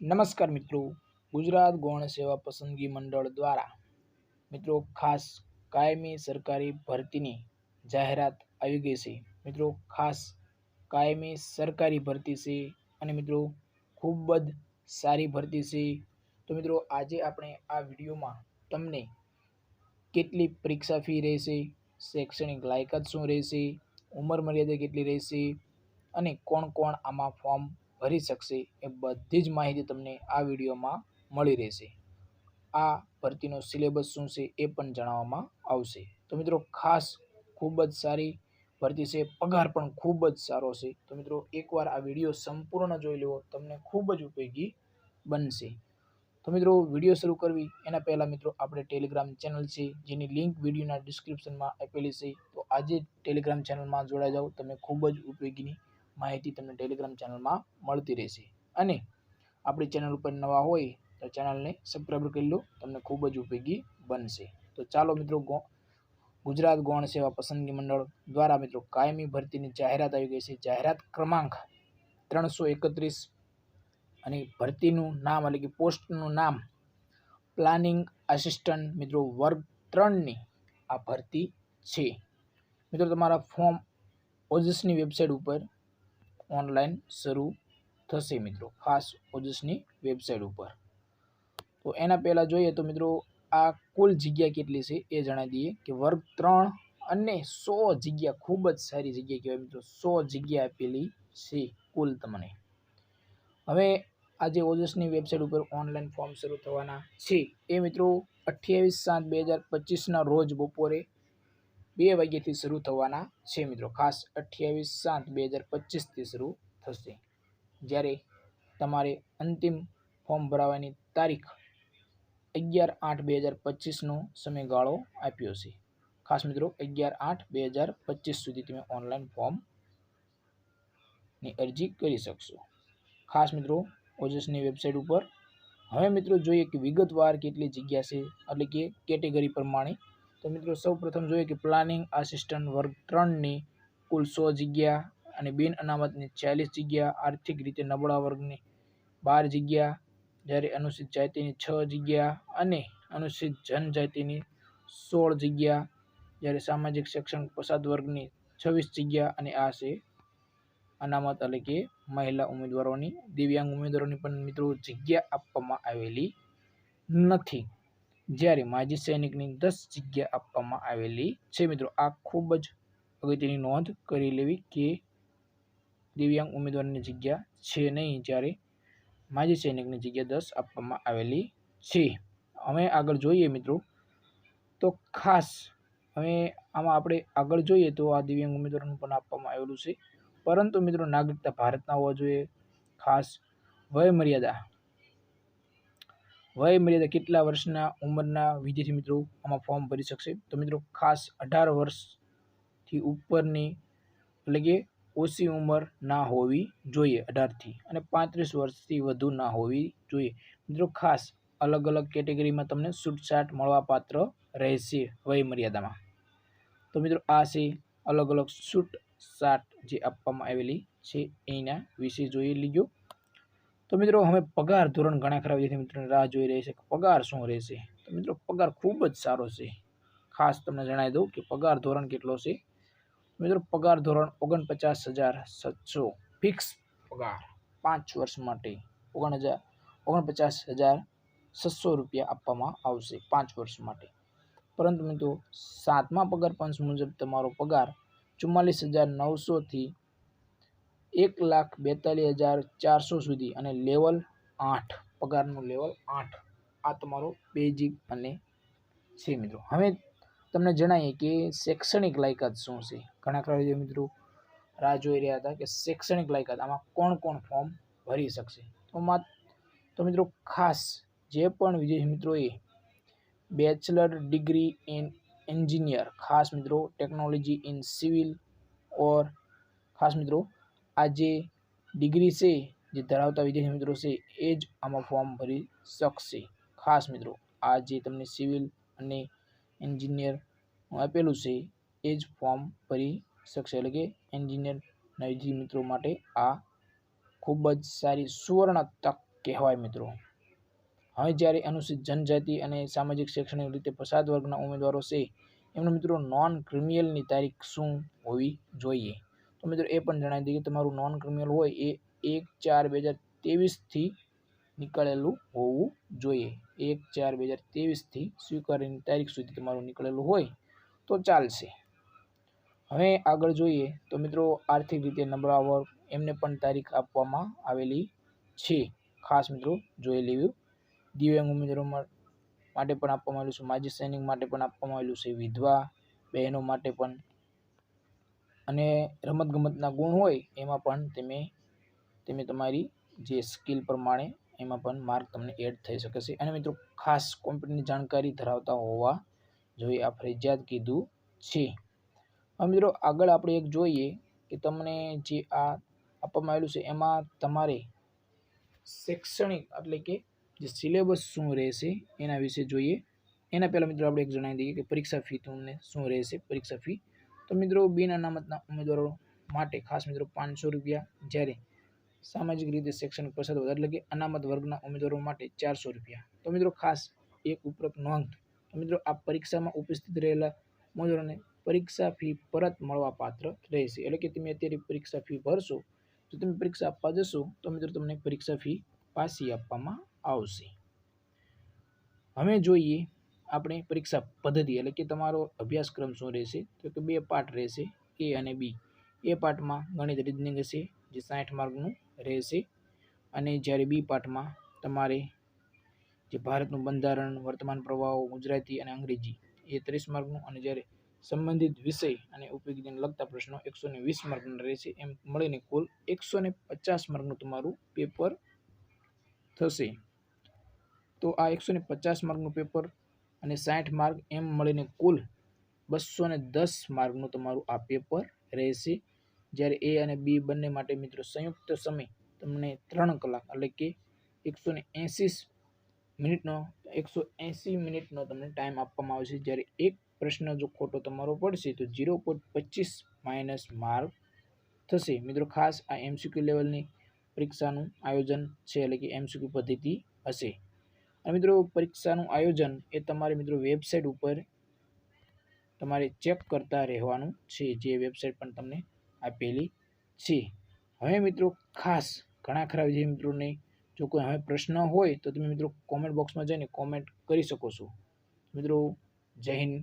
નમસ્કાર મિત્રો, ગુજરાત ગૌણ સેવા પસંદગી મંડળ દ્વારા. મિત્રો, ખાસ કાયમી સરકારી ભરતીની જાહેરાત આવી ગઈ છે. મિત્રો, ખાસ કાયમી સરકારી ભરતી છે અને મિત્રો, ખૂબ જ સારી ભરતી છે. તો મિત્રો, આજે આપણે આ વિડીયોમાં તમને કેટલી પરીક્ષા ફી રહેશે, શૈક્ષણિક લાયકાત શું રહેશે, ઉંમર મર્યાદા કેટલી રહેશે અને કોણ કોણ આમાં ફોર્મ ભરી શકશે એ બધી જ માહિતી તમને આ વિડીયોમાં મળી રહેશે. આ ભરતીનો સિલેબસ શું છે એ પણ જણાવવામાં આવશે. તો મિત્રો, ખાસ ખૂબ જ સારી ભરતી છે, પગાર પણ ખૂબ જ સારો છે. તો મિત્રો, એકવાર આ વીડિયો સંપૂર્ણ જોઈ લેવો તમને ખૂબ જ ઉપયોગી બનશે. તો મિત્રો, વીડિયો શરૂ કરવી. એના પહેલાં મિત્રો, આપણે ટેલિગ્રામ ચેનલ છે, જેની લિંક વિડીયોના ડિસ્ક્રિપ્શનમાં આપેલી છે. તો આજે ટેલિગ્રામ ચેનલમાં જોડાઈ જાઓ તમને ખૂબ જ ઉપયોગીની માહિતી તમને ટેલિગ્રામ ચેનલમાં મળતી રહેશે. અને આપણી ચેનલ ઉપર નવા હોય તો ચેનલને સબસ્ક્રાઈબ કરી લો, તમને ખૂબ જ ઉપયોગી બનશે. તો ચાલો મિત્રો ગુજરાત ગૌણ સેવા પસંદગી મંડળ દ્વારા મિત્રો કાયમી ભરતીની જાહેરાત આવી ગઈ છે. જાહેરાત ક્રમાંક ત્રણસો એકત્રીસ અને ભરતીનું નામ એટલે કે પોસ્ટનું નામ પ્લાનિંગ આસિસ્ટન્ટ મિત્રો વર્ગ ત્રણની આ ભરતી છે. મિત્રો તમારા ફોર્મ ઓજસની વેબસાઇટ ઉપર ઓનલાઈન શરૂ થશે મિત્રો, ખાસ ઓજસની વેબસાઇટ ઉપર. તો એના પહેલાં જોઈએ તો મિત્રો, આ કુલ જગ્યા કેટલી છે એ જણાવી દઈએ કે વર્ગ ત્રણ અને સો જગ્યા, ખૂબ જ સારી જગ્યા કહેવાય મિત્રો, સો જગ્યા આપેલી છે કુલ તમને. હવે આજે ઓજસની વેબસાઇટ ઉપર ઓનલાઈન ફોર્મ શરૂ થવાના છે એ મિત્રો, અઠ્યાવીસ સાત બે હજાર પચીસના રોજ બપોરે બે વાગ્યાથી શરૂ થવાના છે મિત્રો. ખાસ અઠ્યાવીસ સાત બે હજાર પચીસથી શરૂ થશે. જ્યારે તમારે અંતિમ ફોર્મ ભરાવાની તારીખ અગિયાર આઠ બે હજાર પચીસનો સમયગાળો આપ્યો છે. ખાસ મિત્રો, અગિયાર આઠ બે હજાર પચીસ સુધી તમે ઓનલાઈન ફોર્મની અરજી કરી શકશો. ખાસ મિત્રો, ઓજસની વેબસાઇટ ઉપર. હવે મિત્રો, જોઈએ કે વિગતવાર કેટલી જગ્યા છે, એટલે કે કેટેગરી પ્રમાણે તો મિત્રો સૌ પ્રથમ જોઈએ કે પ્લાનિંગ આસિસ્ટન્ટ વર્ગ ત્રણની કુલ સો જગ્યા અને બિન અનામતની ચાલીસ જગ્યા આર્થિક રીતે નબળા વર્ગની બાર જગ્યા, જ્યારે અનુસૂચિત જાતિની છ જગ્યા અને અનુસૂચિત જનજાતિની સોળ જગ્યા, જ્યારે સામાજિક શિક્ષણ પસાદ વર્ગની છવ્વીસ જગ્યા અને આ છે અનામત એટલે કે મહિલા ઉમેદવારોની, દિવ્યાંગ ઉમેદવારોની પણ મિત્રો જગ્યા આપવામાં આવેલી નથી. જ્યારે માજી સૈનિકની દસ જગ્યા આપવામાં આવેલી છે. મિત્રો, આ ખૂબ જ અગત્યની નોંધ કરી લેવી કે દિવ્યાંગ ઉમેદવારની જગ્યા છે નહીં, જ્યારે માજી સૈનિકની જગ્યા દસ આપવામાં આવેલી છે. અમે આગળ જોઈએ મિત્રો, તો ખાસ હવે આમાં આપણે આગળ જોઈએ તો આ દિવ્યાંગ ઉમેદવારોનું પણ આપવામાં આવેલું છે. પરંતુ મિત્રો, નાગરિકતા ભારતના હોવા જોઈએ. ખાસ વય મર્યાદા વય મર્યાદા કેટલા વર્ષના ઉંમરના વિદ્યાર્થી મિત્રો આમાં ફોર્મ ભરી શકશે? તો મિત્રો ખાસ અઢાર વર્ષથી ઉપરની એટલે કે ઓછી ઉંમર ના હોવી જોઈએ અઢારથી અને પાંત્રીસ વર્ષથી વધુ ના હોવી જોઈએ. મિત્રો ખાસ અલગ અલગ કેટેગરીમાં તમને છૂટછાટ મળવાપાત્ર રહેશે વય મર્યાદામાં. તો મિત્રો આ છે અલગ અલગ છૂટછાટ જે આપવામાં આવેલી છે એના વિશે જોઈ લીધો. તો મિત્રો હવે પગાર ધોરણ ઘણા ખરા જેથી મિત્રોને રાહ જોઈ રહી છે કે પગાર શું રહેશે? તો મિત્રો પગાર ખૂબ જ સારો છે. ખાસ તમને જણાવી દઉં કે પગાર ધોરણ કેટલો છે? મિત્રો પગાર ધોરણ ઓગણપચાસ હજાર સાતસો ફિક્સ પગાર પાંચ વર્ષ માટે ઓગણ હજાર ઓગણપચાસ હજાર છસો રૂપિયા આપવામાં આવશે પાંચ વર્ષ માટે. પરંતુ મિત્રો સાતમા પગાર પંચ મુજબ તમારો પગાર ચુમ્માલીસ હજાર નવસોથી એક લાખ બેતાલીસ હજાર ચારસો સુધી અને લેવલ આઠ, પગારનું લેવલ આઠ. આ તમારો બેઝિક અને છે મિત્રો. હવે તમને જણાવીએ કે શૈક્ષણિક લાયકાત શું છે? ઘણા ખરા વિદ્યો મિત્રો રાહ જોઈ રહ્યા હતા કે શૈક્ષણિક લાયકાત આમાં કોણ કોણ ફોર્મ ભરી શકશે? તો મા, તો મિત્રો ખાસ જે પણ વિદેશી મિત્રોએ બેચલર ડિગ્રી ઇન એન્જિનિયર ખાસ મિત્રો ટેકનોલોજી ઇન સિવિલ ઓર ખાસ મિત્રો આ જે ડિગ્રી છે જે ધરાવતા વિદ્યાર્થી મિત્રો છે એ જ આમાં ફોર્મ ભરી શકશે. ખાસ મિત્રો આ જે તમને સિવિલ અને એન્જિનિયર આપેલું છે એ જ ફોર્મ ભરી શકશે. એટલે કે એન્જિનિયરના વિદ્યાર્થી મિત્રો માટે આ ખૂબ જ સારી સુવર્ણ તક કહેવાય મિત્રો. હવે જ્યારે અનુસૂચિત જનજાતિ અને સામાજિક શૈક્ષણિક રીતે પછાત વર્ગના ઉમેદવારો છે, એમનો મિત્રો નોન ક્રિમિનલની તારીખ શું હોવી જોઈએ? મિત્રો એ પણ જણાવી દઈએ કે તમારું નોન ક્રિમિનલ હોય એ એક ચાર બે હજાર ત્રેવીસથી નીકળેલું હોવું જોઈએ. એક ચાર બે હજાર ત્રેવીસથી સ્વીકારીની તારીખ સુધી તમારું નીકળેલું હોય તો ચાલશે. હવે આગળ જોઈએ તો મિત્રો આર્થિક રીતે નબળા વર્ગ એમને પણ તારીખ આપવામાં આવેલી છે. ખાસ મિત્રો જોઈ લેવું. દિવ્યાંગ ઉમેદવારો માટે પણ આપવામાં આવેલું છે. માજી સૈનિક માટે પણ આપવામાં આવેલું છે. વિધવા બહેનો માટે પણ અને રમતગમતના ગુણ હોય, એમાં પણ તમે તમે તમારી જે સ્કિલ પ્રમાણે એમાં પણ માર્ક તમને એડ થઈ શકે છે. અને મિત્રો, ખાસ કોમ્પ્યુટરની જાણકારી ધરાવતા હોવા જોઈએ, આ ફરજિયાત કીધું છે. હવે મિત્રો, આગળ આપણે એક જોઈએ કે તમને જે આ આપવામાં આવેલું છે, એમાં તમારે શૈક્ષણિક એટલે કે જે સિલેબસ શું રહેશે એના વિશે જોઈએ. એના પહેલાં મિત્રો, આપણે એક જણાવી દઈએ કે પરીક્ષા ફી તમને શું રહેશે, પરીક્ષા ફી તો મિત્રો બિન અનામતના ઉમેદવારો માટે ખાસ મિત્રો પાંચસો રૂપિયા જ્યારે સામાજિક રીતે શૈક્ષણિક પછાત એટલે કે અનામત વર્ગના ઉમેદવારો માટે ચારસો રૂપિયા. તો મિત્રો ખાસ એક ઉપરોક્ત નોંધ, તો મિત્રો આ પરીક્ષામાં ઉપસ્થિત રહેલા ઉમેદવારોને પરીક્ષા ફી પરત મળવા પાત્ર રહેશે. એટલે કે તમે અત્યારે પરીક્ષા ફી ભરશો, જો તમે પરીક્ષા આપવા જશો તો મિત્રો તમને પરીક્ષા ફી પાછી આપવામાં આવશે. હવે જોઈએ આપણે પરીક્ષા પદ્ધતિ, એટલે કે તમારો અભ્યાસક્રમ શું રહેશે? તો કે બે પાઠ રહેશે, એ અને બી. એ પાઠમાં ગણિત રીઝનિંગ હશે, જે સાઠ માર્કનું રહેશે. અને જ્યારે બી પાઠમાં તમારે જે ભારતનું બંધારણ, વર્તમાન પ્રવાહો, ગુજરાતી અને અંગ્રેજી, એ ત્રીસ માર્કનું અને જ્યારે સંબંધિત વિષય અને ઉપયોગીને લગતા પ્રશ્નો એકસો ને વીસ માર્કના રહેશે, એમ મળીને કુલ એકસો ને પચાસ માર્કનું તમારું પેપર થશે. તો આ એકસો ને પચાસ માર્કનું પેપર અને સાઠ માર્ક એમ મળીને કુલ બસો ને દસ માર્કનું તમારું આ પેપર રહેશે. જ્યારે એ અને બી બંને માટે મિત્રો સંયુક્ત સમય તમને ત્રણ કલાક એટલે કે એકસો ને એંસી મિનિટનો, એકસો એંસી મિનિટનો તમને ટાઈમ આપવામાં આવશે જ્યારે એક પ્રશ્ન જો ખોટો તમારો પડશે તો ઝીરો પોઈન્ટ પચીસ માઇનસ માર્ક થશે. મિત્રો ખાસ આ એમસીક્યુ લેવલની પરીક્ષાનું આયોજન છે એટલે કે એમસીક્યુ પદ્ધતિ હશે. અને મિત્રો પરીક્ષાનું આયોજન એ તમારે મિત્રો વેબસાઇટ ઉપર તમારે ચેક કરતા રહેવાનું છે, જે વેબસાઇટ પણ તમને આપેલી છે. હવે મિત્રો ખાસ ઘણા ખરા વિજય મિત્રોને જો કોઈ હવે પ્રશ્ન હોય તો તમે મિત્રો કોમેન્ટ બોક્સમાં જઈને કોમેન્ટ કરી શકો છો. મિત્રો જય હિન્દ.